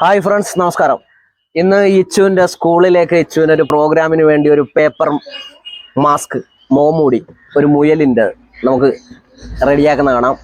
Hi friends നമസ്കാരം. ഇന്ന് ഇച്ചുവിന്റെ സ്കൂളിലേക്ക് ഇച്ചുവിന് ഒരു പ്രോഗ്രാമിന് വേണ്ടി ഒരു പേപ്പർ മാസ്ക് മോമൂടി ഒരു മുയലിന്റെ നമുക്ക് റെഡിയാക്കുന്ന കാണാം.